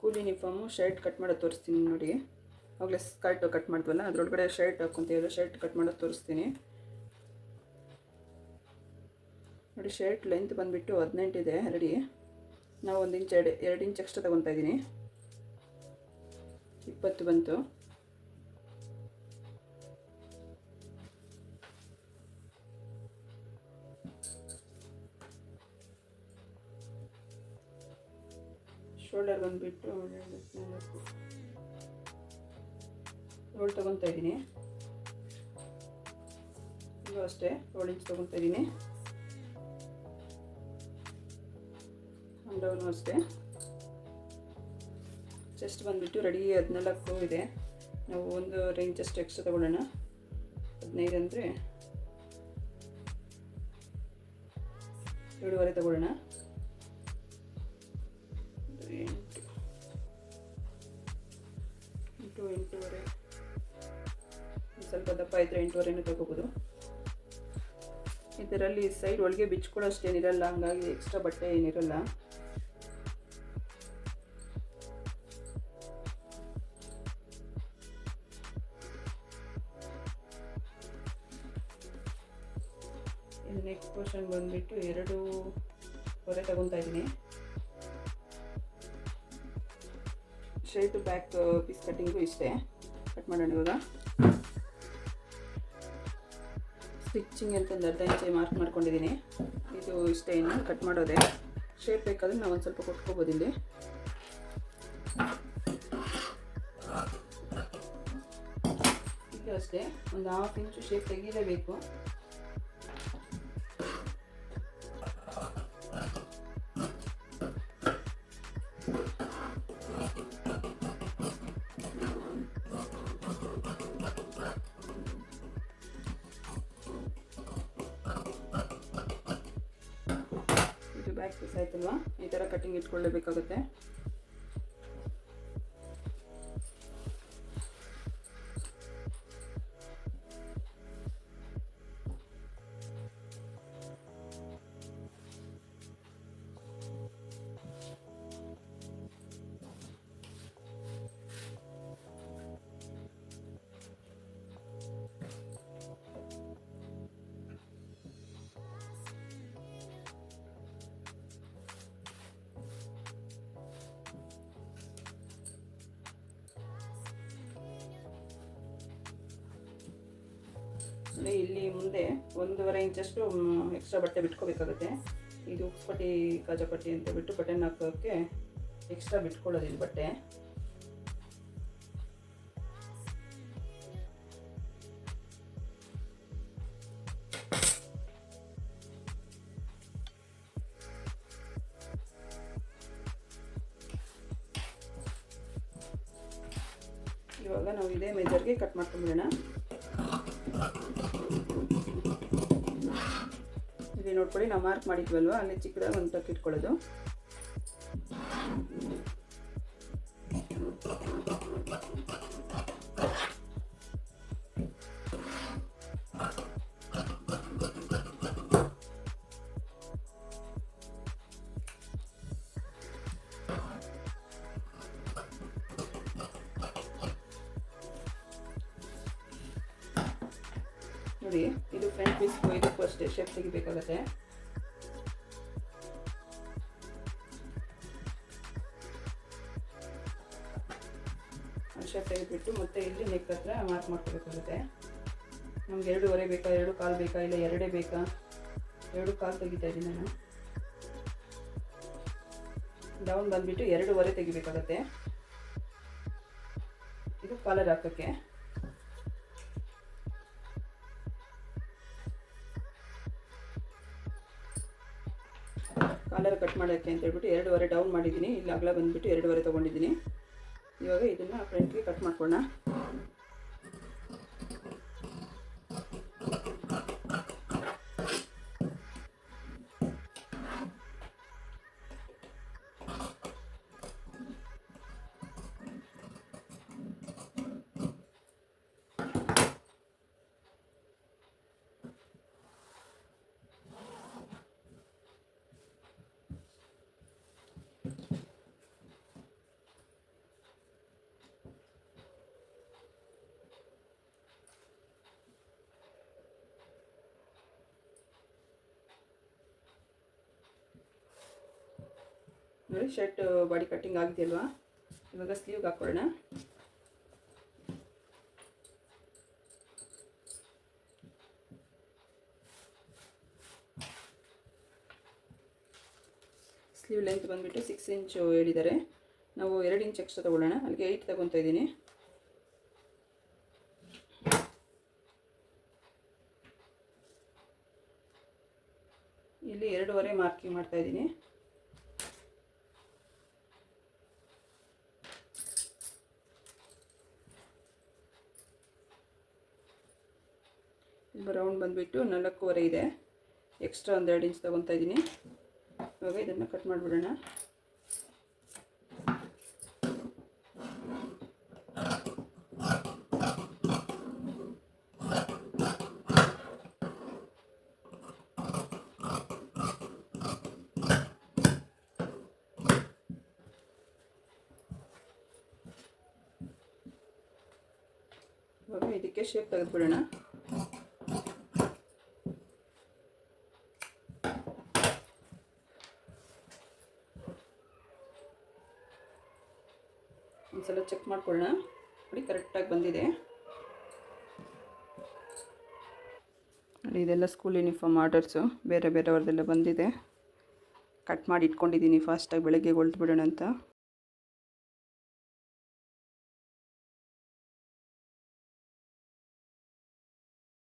School uniform shirt cut ಮಾಡೋದು ತೋರಿಸ್ತೀನಿ ನೋಡಿ ಆವಾಗಲೇ ಸ್ಕರ್ಟ್ ಕಟ್ ಮಾಡಿದ್ವಲ್ಲ, ಅದರೊಳಗಡೆ ಶರ್ಟ್ ಹಾಕ್ಕೊಂತೀವಲ್ಲ ಶರ್ಟ್ ಕಟ್ ಮಾಡೋದು ತೋರಿಸ್ತೀನಿ. ನೋಡಿ ಶರ್ಟ್ ಲೆಂತ್ ಬಂದುಬಿಟ್ಟು ಹದಿನೆಂಟಿದೆ ರೆಡಿ ನಾವು ಒಂದು ಇಂಚ್ ಎರಡು ಎರಡು ಇಂಚ್ ಎಕ್ಸ್ಟ್ರಾ ತೊಗೊತಾ ಇದ್ದೀನಿ. ಇಪ್ಪತ್ತು ಬಂತು. ಶೋಲ್ಡರ್ ಬಂದುಬಿಟ್ಟು ರೋಲ್ ತೊಗೊತಾ ಇದ್ದೀನಿ. ಇದು ಅಷ್ಟೇ ರೋಲ್ ಇಂಚ್ ತೊಗೊತಾ ಇದ್ದೀನಿ. ಡೌನು ಅಷ್ಟೇ. ಚೆಸ್ಟ್ ಬಂದುಬಿಟ್ಟು ರೆಡಿ ಹದಿನಾಲ್ಕು ಇದೆ. ನಾವು ಒಂದು ರೇಂಜ್ ಅಷ್ಟು ಎಕ್ಸ್ಟ್ರಾ ತೊಗೊಳ್ಳೋಣ. ಹದಿನೈದು ಅಂದರೆ ಏಳುವರೆ ತಗೊಳ್ಳೋಣ. ಎಂಟು ಎಂಟು ಎಂಟೂವರೆ ಒಂದ್ ಸ್ವಲ್ಪ ದಪ್ಪ ಇದ್ದರೆ ಎಂಟೂವರೆನೂ ತಗೋಬೋದು. ಇದರಲ್ಲಿ ಸೈಡ್ ಒಳಗೆ ಬಿಚ್ಕೊಳ್ಳೋಷ್ಟೇನಿರಲ್ಲ ಹಂಗಾಗಿ ಎಕ್ಸ್ಟ್ರಾ ಬಟ್ಟೆ ಏನಿರಲ್ಲ. ನೆಕ್ಸ್ಟ್ ನೆಕ್ ಪೋರ್ಷನ್ ಬಂದುಬಿಟ್ಟು ಎರಡು ಹೊರೆ ತಗೊತಾ ಇದ್ದೀನಿ. ಶರ್ಟ್ ಬ್ಯಾಕ್ ಪೀಸ್ ಕಟ್ಟಿಂಗು ಇಷ್ಟೇ. ಕಟ್ ಮಾಡೋಣ ಇವಾಗ. ಸ್ಟಿಚಿಂಗ್ ಅಂತಂದು ಅರ್ಧ ಇಂಚೆ ಮಾರ್ಕ್ ಮಾಡ್ಕೊಂಡಿದ್ದೀನಿ. ಇದು ಇಷ್ಟೇ ಇನ್ನು ಕಟ್ ಮಾಡೋದೆ. ಶೇಪ್ ಬೇಕಾದ್ರೆ ನಾವು ಒಂದು ಸ್ವಲ್ಪ ಕೊಟ್ಕೋಬೋದು ಇಲ್ಲಿ. ಇದು ಅಷ್ಟೇ. ಒಂದು ಹಾಫ್ ಇಂಚು ಶೇಪ್ ತೆಗೀಲೇಬೇಕು. ಬ್ಯಾಕ್ ಪೀಸ್ ಆಯ್ತಲ್ವಾ? ಈ ಥರ ಕಟ್ಟಿಂಗ್ ಇಟ್ಕೊಳ್ಳೇಬೇಕಾಗುತ್ತೆ. ಇಲ್ಲಿ ಮುಂದೆ ಒಂದೂವರೆ ಇಂಚಷ್ಟು ಎಕ್ಸ್ಟ್ರಾ ಬಟ್ಟೆ ಬಿಟ್ಕೋಬೇಕಾಗುತ್ತೆ. ಇದು ಉಕ್ಸ್ಪಟ್ಟಿ ಕಾಜಾಪಟ್ಟಿ ಅಂತ ಬಿಟ್ಟು ಬಟನ್ ಹಾಕೋಕ್ಕೆ ಎಕ್ಸ್ಟ್ರಾ ಬಿಟ್ಕೊಳ್ಳೋದು ಇದು ಬಟ್ಟೆ. ಇವಾಗ ನಾವು ಇದೇ ಮೆಜರ್ಗೆ ಕಟ್ ಮಾಡ್ಕೊಂಬಿಡೋಣ. ಇಲ್ಲಿ ನೋಡ್ಕೊಳ್ಳಿ ನಾವು ಮಾರ್ಕ್ ಮಾಡಿದ್ವಲ್ವ? ಅಲ್ಲಿ ಚಿಕ್ಕದಾಗಿ ಒಂದು ಟಕ್ ಇಟ್ಕೊಳ್ಳೋದು. ನೋಡಿ, ಇದು ಫ್ರಂಟ್ ಪೀಸ್ಗೂ ಇದಕ್ಕೂ ಅಷ್ಟೇ ಶೇಪ್ ತೆಗಿಬೇಕಾಗತ್ತೆ ಶೇಪ್ ತೆಗೆದ್ಬಿಟ್ಟು ಮತ್ತೆ ಇಲ್ಲಿ ನೆಕ್ ಹತ್ರ ಮಾರ್ಕ್ ಮಾಡ್ಕೋಬೇಕಾಗುತ್ತೆ. ನಮ್ಗೆ ಎರಡೂವರೆ ಬೇಕಾ, ಎರಡು ಕಾಲು ಬೇಕಾ, ಇಲ್ಲ ಎರಡೇ ಬೇಕಾ? ಎರಡು ಕಾಲು ತೆಗಿತಾ ಇದ್ದೀನಿ ನಾನು. ಡೌನ್ ಬಂದ್ಬಿಟ್ಟು ಎರಡೂವರೆ ತೆಗಿಬೇಕಾಗತ್ತೆ. ಇದು ಕಾಲರ್ ಹಾಕೋಕ್ಕೆ. ಕಟ್ ಮಾಡೋಕ್ಕೆ ಅಂತ ಹೇಳ್ಬಿಟ್ಟು ಎರಡೂವರೆ ಡೌನ್ ಮಾಡಿದ್ದೀನಿ. ಇಲ್ಲಿ ಅಗಲ ಬಂದುಬಿಟ್ಟು ಎರಡೂವರೆ ತೊಗೊಂಡಿದ್ದೀನಿ. ಇವಾಗ ಇದನ್ನು ಫ್ರಂಟ್ಗೆ ಕಟ್ ಮಾಡ್ಕೊಳ್ಳೋಣ. ನೋಡಿ ಶರ್ಟ್ ಬಾಡಿ ಕಟ್ಟಿಂಗ್ ಆಗಿದೆಯಲ್ವಾ ಇವಾಗ ಸ್ಲೀವ್ಗೆ ಹಾಕ್ಕೊಳ್ಳೋಣ ಸ್ಲೀವ್ ಲೆಂತ್ ಬಂದುಬಿಟ್ಟು ಸಿಕ್ಸ್ ಇಂಚು ಹೇಳಿದ್ದಾರೆ. ನಾವು ಎರಡು ಇಂಚ್ ಎಕ್ಸ್ಟ್ರಾ ತೊಗೊಳ್ಳೋಣ. ಅಲ್ಲಿಗೆ ಏಯ್ಟ್ ತಗೊತಾ ಇದ್ದೀನಿ. ಇಲ್ಲಿ ಎರಡೂವರೆ ಮಾರ್ಕಿಂಗ್ ಮಾಡ್ತಾ ಇದ್ದೀನಿ. ರೌಂಡ್ ಬಂದುಬಿಟ್ಟು ನಾಲ್ಕೂವರೆ ಇದೆ. ಎಕ್ಸ್ಟ್ರಾ ಒಂದೆರಡು ಇಂಚ್ ತೊಗೊತಾ ಇದ್ದೀನಿ ಇವಾಗ ಇದನ್ನು ಕಟ್ ಮಾಡಿಬಿಡೋಣ. ಇದಕ್ಕೆ ಶೇಪ್ ತೆಗೆದುಬಿಡೋಣ. ಒಂದ್ಸಲ ಚೆಕ್ ಮಾಡ್ಕೊಳ್ಳೋಣ. ನೋಡಿ, ಕರೆಕ್ಟಾಗಿ ಬಂದಿದೆ. ನೋಡಿ, ಇದೆಲ್ಲ ಸ್ಕೂಲ್ ಯೂನಿಫಾರ್ಮ್ ಆರ್ಡರ್ಸು. ಬೇರೆ ಬೇರೆಯವ್ರದ್ದೆಲ್ಲ ಬಂದಿದೆ. ಕಟ್ ಮಾಡಿ ಇಟ್ಕೊಂಡಿದ್ದೀನಿ, ಫಾಸ್ಟಾಗಿ ಬೆಳಗ್ಗೆ ಹೊಲ್ದು ಬಿಡೋಣ ಅಂತ.